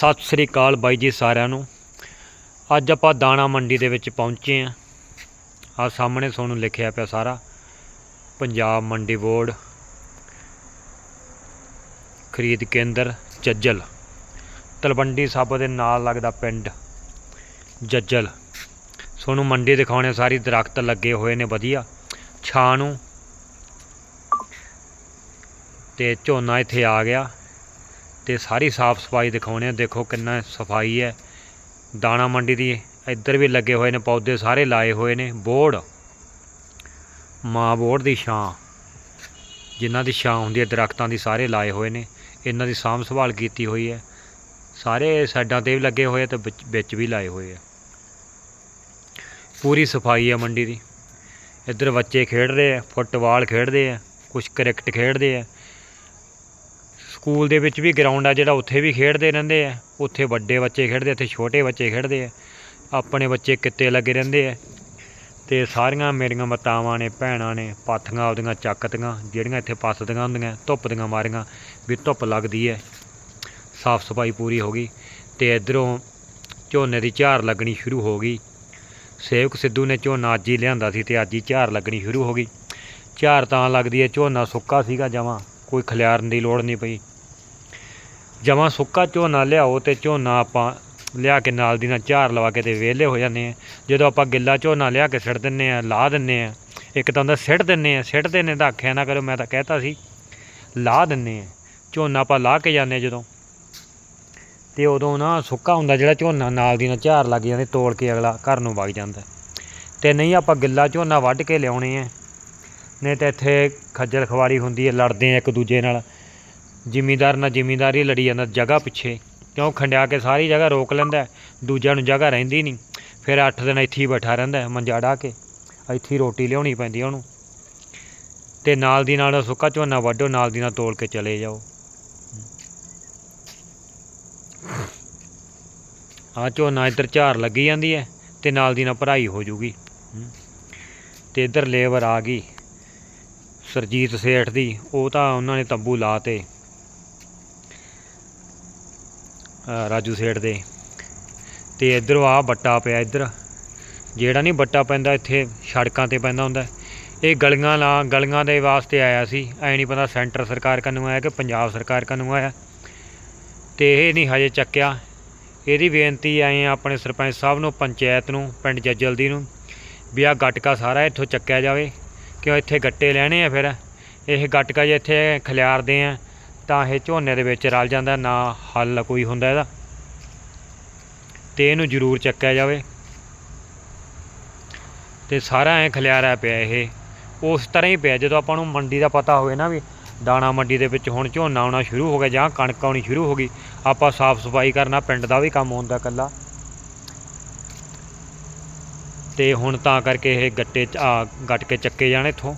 ਸਤਿ ਸ੍ਰੀ ਅਕਾਲ ਬਾਈ ਜੀ ਸਾਰਿਆਂ ਨੂੰ। ਅੱਜ ਆਪਾਂ ਦਾਣਾ ਮੰਡੀ ਦੇ ਵਿੱਚ ਪਹੁੰਚੇ ਆਂ ਆ ਸਾਹਮਣੇ ਤੁਹਾਨੂੰ ਲਿਖਿਆ ਪਿਆ ਸਾਰਾ, ਪੰਜਾਬ ਮੰਡੀ ਬੋਰਡ, ਖਰੀਦ ਕੇਂਦਰ ਜੱਜਲ, ਤਲਵੰਡੀ ਸਾਬੋ ਦੇ ਨਾਲ ਲੱਗਦਾ ਪਿੰਡ ਜੱਜਲ। ਤੁਹਾਨੂੰ ਮੰਡੀ ਦਿਖਾਉਣੇ ਸਾਰੀ ਦਰਖਤ ਲੱਗੇ ਹੋਏ ਨੇ, ਵਧੀਆ। ਛਾਂ ਨੂੰ ਤੇ ਝੋਨਾ ਇੱਥੇ ਆ ਗਿਆ। ਤੇ ਸਾਰੀ ਸਾਫ਼ ਸਫ਼ਾਈ ਦਿਖਾਉਣੇ ਆ ਦੇਖੋ ਕਿੰਨਾ ਸਫ਼ਾਈ ਹੈ। ਦਾਣਾ ਮੰਡੀ ਦੀ ਇੱਧਰ ਵੀ ਲੱਗੇ ਹੋਏ ਨੇ, ਪੌਦੇ ਸਾਰੇ ਲਾਏ ਹੋਏ ਨੇ। ਬੋਰਡ ਮਾਂ ਬੋਰਡ ਦੀ ਛਾਂ, ਜਿਨ੍ਹਾਂ ਦੀ ਛਾਂ ਹੁੰਦੀ ਹੈ, ਦਰਖਤਾਂ ਦੀ ਸਾਰੇ ਲਾਏ ਹੋਏ ਨੇ। ਇਹਨਾਂ ਦੀ ਸਾਂਭ ਸੰਭਾਲ ਕੀਤੀ ਹੋਈ ਹੈ। ਸਾਰੇ ਸਾਈਡਾਂ ਤੇ ਵੀ ਲੱਗੇ ਹੋਏ ਆ ਤੇ ਵਿੱਚ- ਵਿੱਚ ਵੀ ਲਾਏ ਹੋਏ ਆ। ਪੂਰੀ ਸਫ਼ਾਈ ਹੈ ਮੰਡੀ ਦੀ। ਇੱਧਰ ਬੱਚੇ ਖੇਡ ਰਹੇ ਆ, ਫੁੱਟਬਾਲ ਖੇਡਦੇ ਆ ਕੁਝ ਕ੍ਰਿਕਟ ਖੇਡਦੇ ਆ। ਸਕੂਲ ਦੇ ਵਿੱਚ ਵੀ ਗਰਾਊਂਡ ਆ ਜਿਹੜਾ ਉੱਥੇ ਵੀ ਖੇਡਦੇ ਰਹਿੰਦੇ ਆ। ਉੱਥੇ ਵੱਡੇ ਬੱਚੇ ਖੇਡਦੇ ਇੱਥੇ ਛੋਟੇ ਬੱਚੇ ਖੇਡਦੇ ਆ। ਆਪਣੇ ਬੱਚੇ ਕਿੱਤੇ ਲੱਗੇ ਰਹਿੰਦੇ ਆ। ਤੇ ਸਾਰੀਆਂ ਮੇਰੀਆਂ ਮਾਤਾਵਾਂ ਨੇ, ਭੈਣਾਂ ਨੇ ਪਾਥੀਆਂ ਆਪਦੀਆਂ ਚੱਕਤੀਆਂ, ਜਿਹੜੀਆਂ ਇੱਥੇ ਪੱਸਦੀਆਂ ਹੁੰਦੀਆਂ, ਧੁੱਪ ਦੀਆਂ ਮਾਰੀਆਂ ਵੀ ਧੁੱਪ ਲੱਗਦੀ ਹੈ ਸਾਫ਼ ਸਫ਼ਾਈ ਪੂਰੀ ਹੋ ਗਈ ਤੇ ਇਧਰੋਂ ਝੋਨੇ ਦੀ ਝਾਰ ਲੱਗਣੀ ਸ਼ੁਰੂ ਹੋ ਗਈ। ਸੇਵਕ ਸਿੱਧੂ ਨੇ ਝੋਨਾ ਅੱਜ ਹੀ ਲਿਆਂਦਾ ਸੀ ਤੇ ਅੱਜ ਹੀ ਝਾਰ ਲੱਗਣੀ ਸ਼ੁਰੂ ਹੋ ਗਈ। ਝਾਰ ਤਾਂ ਲੱਗਦੀ ਹੈ ਝੋਨਾ ਸੁੱਕਾ ਸੀਗਾ ਜਮਾਂ, ਕੋਈ ਖਲਿਆਰਨ ਦੀ ਲੋੜ ਨਹੀਂ ਪਈ। ਜਮਾਂ ਸੁੱਕਾ ਝੋਨਾ ਲਿਆਓ ਤੇ ਝੋਨਾ ਆਪਾਂ ਲਿਆ ਕੇ ਨਾਲ ਦੀ ਨਾਲ ਝਾਰ ਲਵਾ ਕੇ ਤੇ ਵਿਹਲੇ ਹੋ ਜਾਂਦੇ ਆ ਜਦੋਂ ਆਪਾਂ ਗਿੱਲਾ ਝੋਨਾ ਲਿਆ ਕੇ ਸਿੱਟ ਦਿੰਨੇ ਆ ਲਾ ਦਿੰਨੇ ਆ ਇੱਕ ਤਾਂ ਹੁੰਦਾ ਸਿੱਟ ਦਿੰਨੇ ਆ ਸਿੱਟ ਦਿੰਨੇ ਤਾਂ ਆਖਿਆ ਨਾ ਕਰੋ, ਮੈਂ ਤਾਂ ਕਹਿਤਾ ਸੀ, ਲਾ ਦਿੰਨੇ ਆ ਝੋਨਾ ਆਪਾਂ ਲਾ ਕੇ ਜਾਂਦੇ ਆ ਜਦੋਂ। ਤੇ ਉਦੋਂ ਨਾ ਸੁੱਕਾ ਹੁੰਦਾ ਜਿਹੜਾ ਝੋਨਾ ਨਾਲ ਦੀ ਨਾਲ ਝਾਰ ਲੱਗ ਜਾਂਦੇ ਤੋੜ ਕੇ ਅਗਲਾ ਘਰ ਨੂੰ ਵਗ ਜਾਂਦਾ। ਤੇ ਨਹੀਂ ਆਪਾਂ ਗਿੱਲਾ ਝੋਨਾ ਵੱਢ ਕੇ ਲਿਆਉਣੇ ਆ। ਨਹੀਂ ਤਾਂ ਇੱਥੇ ਖੱਜਲ ਖਵਾਰੀ ਹੁੰਦੀ ਹੈ, ਲੜਦੇ ਆ ਇੱਕ ਦੂਜੇ ਨਾਲ। ਜ਼ਿਮੀਦਾਰ ਨਾਲ ਜ਼ਿਮੀਂਦਾਰ ਹੀ ਲੜੀ ਜਾਂਦਾ ਜਗ੍ਹਾ ਪਿੱਛੇ। ਕਿਉਂ ਖੰਡਿਆ ਕੇ ਸਾਰੀ ਜਗ੍ਹਾ ਰੋਕ ਲੈਂਦਾ ਦੂਜਿਆਂ ਨੂੰ ਜਗ੍ਹਾ ਰਹਿੰਦੀ ਨਹੀਂ। ਫਿਰ 8 ਦਿਨ ਇੱਥੇ ਹੀ ਬੈਠਾ ਰਹਿੰਦਾ ਹੈ, ਮੰਜਾ ਢਾਹ ਕੇ। ਇੱਥੇ ਰੋਟੀ ਲਿਆਉਣੀ ਪੈਂਦੀ ਉਹਨੂੰ। ਤੇ ਨਾਲ ਦੀ ਨਾਲ ਸੁੱਕਾ ਝੋਨਾ ਵੱਢੋ ਨਾਲ ਦੀ ਨਾਲ ਤੋਲ ਕੇ ਚਲੇ ਜਾਓ। ਆ ਝੋਨਾ ਇੱਧਰ ਝਾਰ ਲੱਗੀ ਜਾਂਦੀ ਹੈ ਤੇ ਨਾਲ ਦੀ ਨਾਲ ਭਰਾਈ ਹੋ ਜੂਗੀ। ਹਮ। ਤੇ ਇੱਧਰ ਲੇਬਰ ਆ ਗਈ। ਸਰਜੀਤ ਸੇਠ ਦੀ ਉਹ ਤਾਂ ਉਹਨਾਂ ਨੇ ਤੰਬੂ ਲਾਤੇ। ਰਾਜੂ ਸੇਠ ਦੇ। ਤੇ ਇੱਧਰੋਂ ਆ ਬੱਟਾ ਪਿਆ ਇੱਧਰ। ਜਿਹੜਾ ਨਹੀਂ ਬੱਟਾ ਪੈਂਦਾ, ਇੱਥੇ ਸੜਕਾਂ ਤੇ ਪੈਂਦਾ ਹੁੰਦਾ। ਇਹ ਗਲੀਆਂ ਲਾ, ਗਲੀਆਂ ਦੇ ਵਾਸਤੇ ਆਇਆ ਸੀ। ਐ ਨਹੀਂ ਪਤਾ ਸੈਂਟਰ ਸਰਕਾਰ ਕੰਨੂ ਆਇਆ ਕਿ ਪੰਜਾਬ ਸਰਕਾਰ ਕੰਨੂ ਆਇਆ। ਤੇ ਇਹ ਨਹੀਂ ਹਜੇ ਚੱਕਿਆ। ਇਹਦੀ ਬੇਨਤੀ ਆਏ ਆਪਣੇ ਸਰਪੰਚ ਸਾਹਿਬ ਨੂੰ, ਪੰਚਾਇਤ ਨੂੰ, ਪਿੰਡ ਜੱਜਲਦੀ ਨੂੰ, ਵੀ ਆ ਗਟਕਾ ਸਾਰਾ ਇੱਥੋਂ ਚੱਕਿਆ ਜਾਵੇ। ਕਿਉਂ ਇੱਥੇ ਗੱਟੇ ਲੈਣੇ ਆ ਫਿਰ? ਇਹ ਗੱਟਕਾ ਜੇ ਇੱਥੇ ਖਿਲਾਰਦੇ ਆ ਤਾਂ ਇਹ ਝੋਨੇ ਦੇ ਵਿੱਚ ਰਲ ਜਾਂਦਾ, ਨਾ ਹੱਲ ਕੋਈ ਹੁੰਦਾ ਇਹਦਾ। ਤੇ ਇਹਨੂੰ ਜ਼ਰੂਰ ਚੱਕਿਆ ਜਾਵੇ। ਤੇ ਸਾਰਾ ਐ ਖਲਿਆਰਾ ਪਿਆ ਇਹ। ਉਸ ਤਰ੍ਹਾਂ ਹੀ ਪਿਆ, ਜਦੋਂ ਆਪਾਂ ਨੂੰ ਮੰਡੀ ਦਾ ਪਤਾ ਹੋਵੇ ਨਾ ਵੀ ਦਾਣਾ ਮੰਡੀ ਦੇ ਵਿੱਚ ਹੁਣ ਝੋਨਾ ਆਉਣਾ ਸ਼ੁਰੂ ਹੋ ਗਿਆ ਜਾਂ ਕਣਕ ਆਉਣੀ ਸ਼ੁਰੂ ਹੋ ਗਈ, ਆਪਾਂ ਸਾਫ਼ ਸਫ਼ਾਈ ਕਰਨਾ, ਪਿੰਡ ਦਾ ਵੀ ਕੰਮ ਹੁੰਦਾ ਇਕੱਲਾ। ਤੇ ਹੁਣ ਤਾਂ ਕਰਕੇ ਇਹ ਗੱਟੇ ਆ ਗੱਟ ਕੇ ਚੱਕੇ ਜਾਣ ਇੱਥੋਂ।